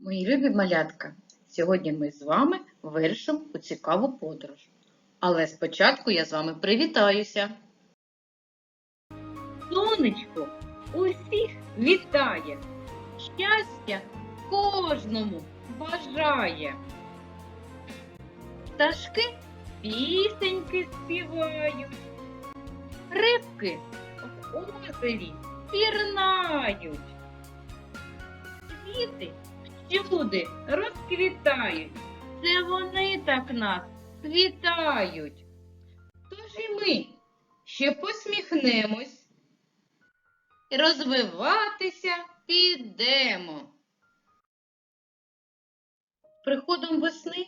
Мої любі малятка, сьогодні ми з вами вирішимо у цікаву подорож. Але спочатку я з вами привітаюся. Сонечко усіх вітає, щастя кожному бажає. Пташки пісеньки співають, рибки в озері пірнають. Квіти всюди розквітають. Це вони так нас вітають. Тож і ми ще посміхнемось розвиватися підемо. Приходом весни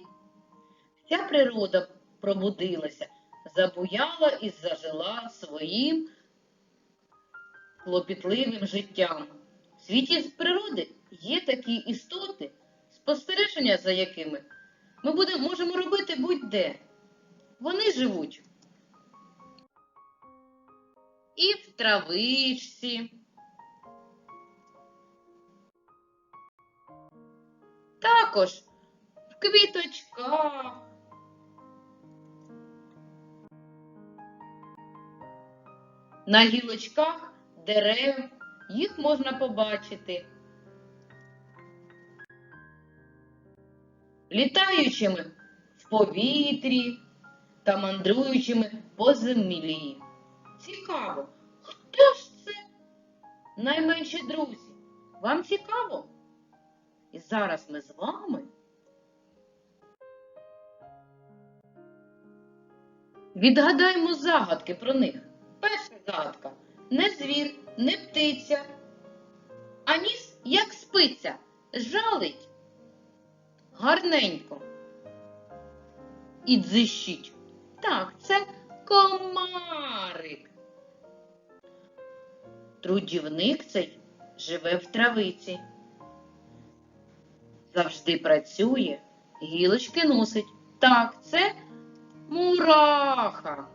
вся природа пробудилася, забуяла і зажила своїм клопітливим життям. В світі з природи є такі істоти, спостереження за якими ми будемо, можемо робити будь-де. Вони живуть і в травичці, також в квіточках. На гілочках дерев їх можна побачити. Літаючими в повітрі та мандруючими по землі. Цікаво, хто ж це? Найменші друзі. Вам цікаво? І зараз ми з вами відгадаємо загадки про них. Перша загадка не звір, не птиця, а ніс як спиця, жалить гарненько. І дзищить. Так, це комарик. Трудівник цей живе в травиці. Завжди працює, гілочки носить. Так, це мураха.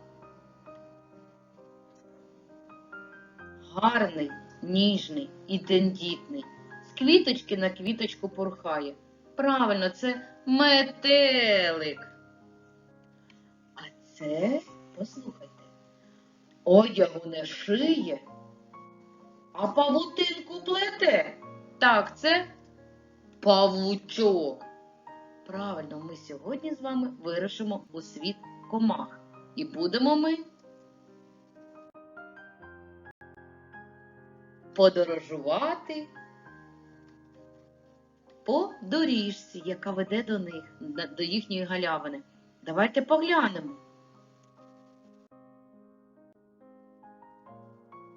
Гарний, ніжний і тендітний. З квіточки на квіточку порхає. Правильно, це метелик. А це, послухайте, одягу не шиє, а павутинку плете. Так, це павучок. Правильно, ми сьогодні з вами вирушимо у світ комах. І будемо ми подорожувати по доріжці, яка веде до них, до їхньої галявини. Давайте поглянемо.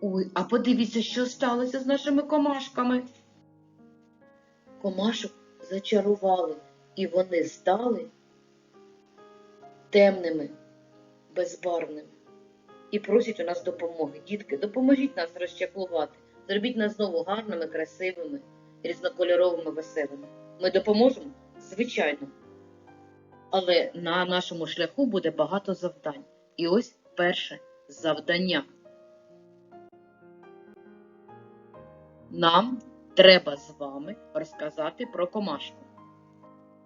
Ой, а подивіться, що сталося з нашими комашками. Комашок зачарували, і вони стали темними, безбарвними. І просять у нас допомоги. Дітки, допоможіть нас розчаклувати. Зробіть нас знову гарними, красивими, різнокольоровими, веселими. Ми допоможемо? Звичайно. Але на нашому шляху буде багато завдань. І ось перше завдання. Нам треба з вами розказати про комашку.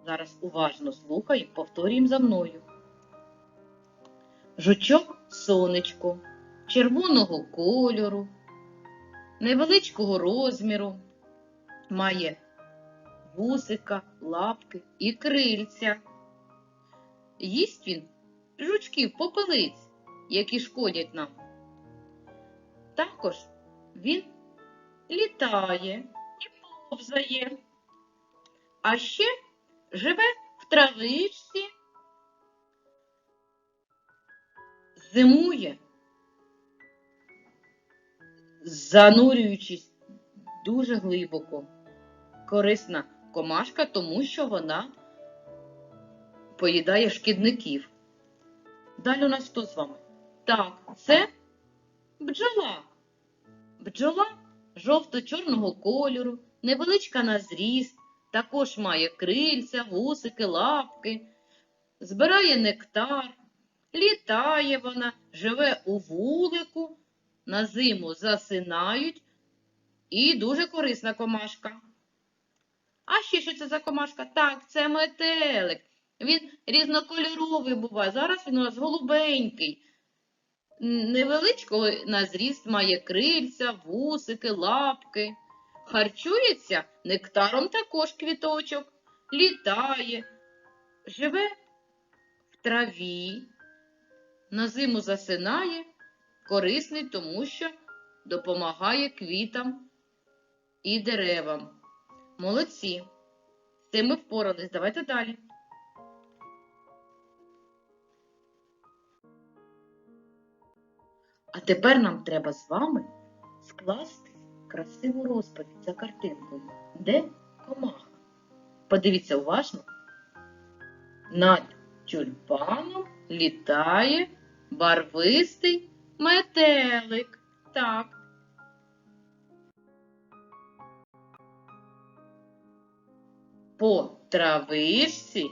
Зараз уважно слухай, повторюємо за мною. Жучок сонечко, червоного кольору, невеличкого розміру, має вусика, лапки і крильця. Їсть він жучків попелиць, які шкодять нам. Також він літає і повзає, а ще живе в травичці, зимує, занурюючись дуже глибоко. Корисна комашка, тому що вона поїдає шкідників. Далі у нас хто з вами? Так, це бджола. Бджола жовто-чорного кольору, невеличка на зріст, також має крильця, вусики, лапки, збирає нектар, літає вона, живе у вулику, на зиму засинають і дуже корисна комашка. А ще що це за комашка? Так, це метелик. Він різнокольоровий буває. Зараз він у нас голубенький. Невеличкого на зріст має крильця, вусики, лапки. Харчується нектаром також квіточок, літає, живе в траві, на зиму засинає, корисний, тому що допомагає квітам і деревам. Молодці. З цим ми впорались. Давайте далі. А тепер нам треба з вами скласти красиву розповідь за картинкою. Де комаха? Подивіться уважно. Над тюльпаном літає барвистий метелик. Так. По травишці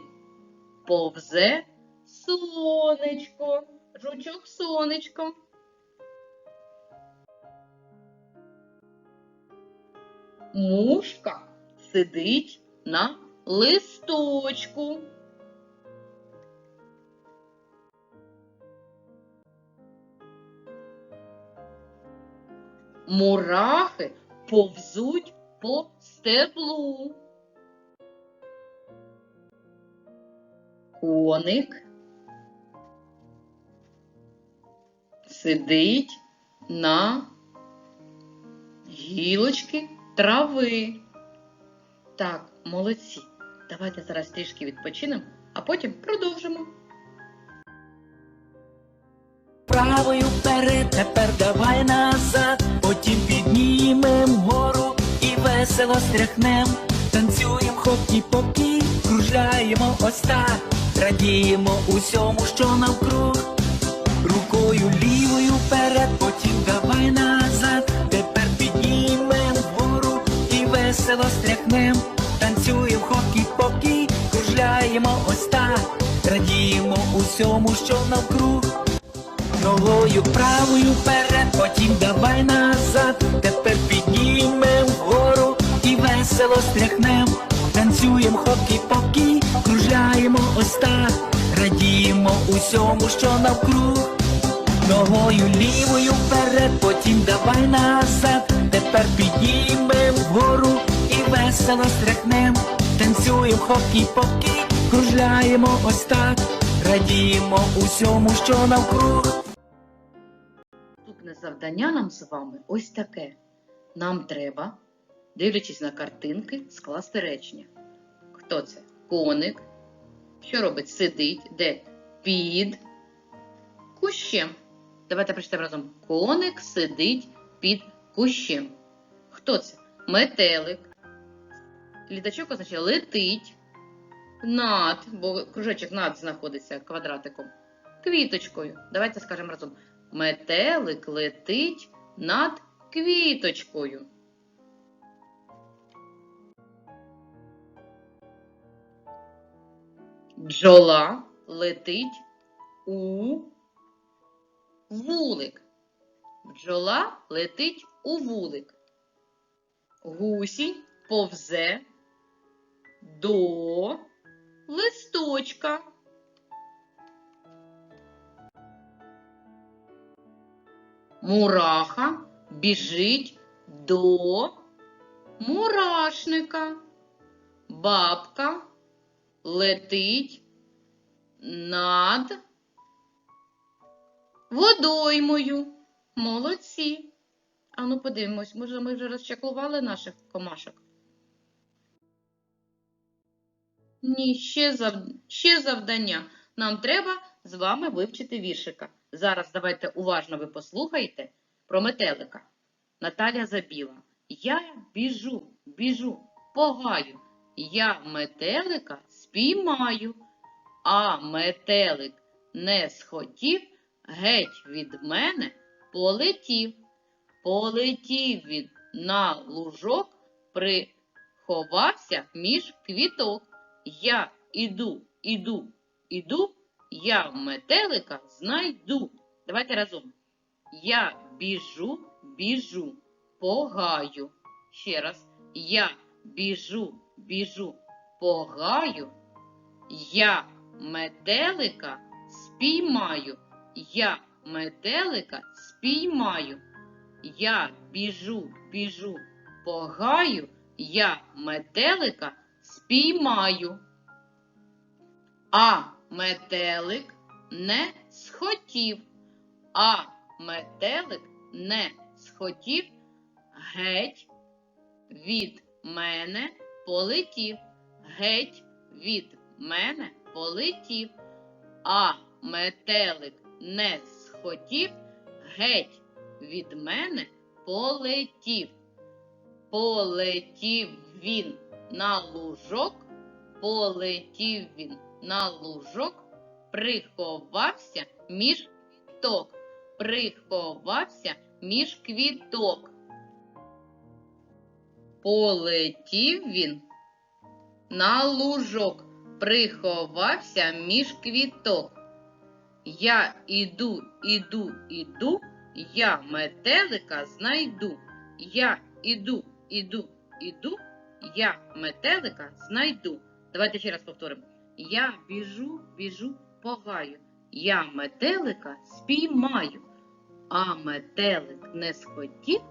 повзе сонечко. Жучок сонечко. Мушка сидить на листочку. Мурахи повзуть по стеблу. Коник сидить на гілочки трави. Так, молодці. Давайте зараз трішки відпочинемо, а потім продовжимо. Правою вперед, тепер давай назад, потім піднімем гору і весело стряхнем, танцюєм хокі покі, кружляємо ось так, радіємо усьому, що навкруг. Рукою лівою вперед, потім давай назад, тепер піднімем вгору і весело стряхнем, танцюєм хокі покі, кружляємо ось так, радіємо усьому, що навкруг. Ногою правою усьому, що навкруг. Ногою лівою вперед, потім давай назад, тепер піднімем вгору і весело стряхнем, танцюєм хокі-покі, кружляємо ось так, радіємо усьому, що навкруг. Наступне завдання нам з вами ось таке. Нам треба, дивлячись на картинки, скласти речення. Хто це? Коник. Що робить? Сидить. Де? Під кущем. Давайте прочитаємо разом. Коник сидить під кущем. Хто це? Метелик. Літачок означає летить. Над, бо кружечок над знаходиться квадратиком. Квіточкою. Давайте скажемо разом. Метелик летить над квіточкою. Бджола летить у вулик. Бджола летить у вулик. Гусінь повзе до листочка. Мураха біжить до мурашника. Бабка летить над водоймою. Молодці. А ну подивимось, може ми вже розчаклували наших комашок? Ні, ще, зав... ще завдання. Нам треба з вами вивчити віршика. Зараз давайте уважно ви послухайте про метелика. Наталя Забіла. Я біжу, біжу, погаю. Я метелика спіймаю, а метелик не схотів, геть від мене полетів. Полетів він на лужок, приховався між квіток. Я іду, іду, іду, я метелика знайду. Давайте разом. Я біжу, біжу, погаю. Ще раз. Я біжу, біжу по гаю, я метелика спіймаю, я метелика спіймаю. Я біжу, біжу по гаю, я метелика спіймаю. А метелик не схотів, а метелик не схотів, геть від мене полетів, геть від мене полетів, а метелик не схотів, геть від мене полетів. Полетів він на лужок, полетів він на лужок, приховався між квіток, приховався між квіток. Полетів він на лужок, приховався між квіток. Я іду, іду, іду, я метелика знайду. Я іду, іду, іду, я метелика знайду. Давайте ще раз повторимо. Я біжу, біжу по гаю. Я метелика спіймаю, а метелик не схотів,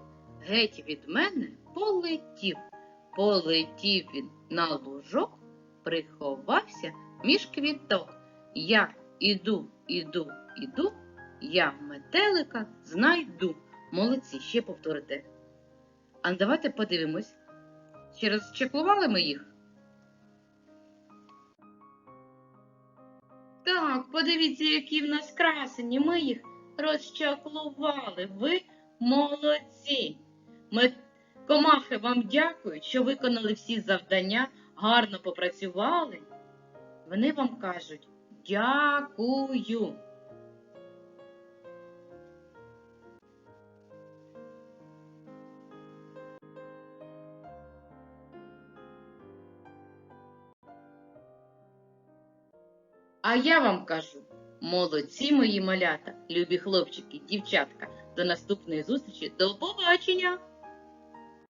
геть від мене полетів. Полетів він на лужок, приховався між квіток. Я іду, іду, іду, я метелика знайду. Молодці, ще повторите. А давайте подивимось. Чи розчеклували ми їх? Так, подивіться, які в нас красені. Ми їх розчаклували. Ви молодці. Ми, комахи, вам дякують, що виконали всі завдання, гарно попрацювали. Вони вам кажуть дякую. А я вам кажу, молодці мої малята, любі хлопчики, дівчатка. До наступної зустрічі, до побачення!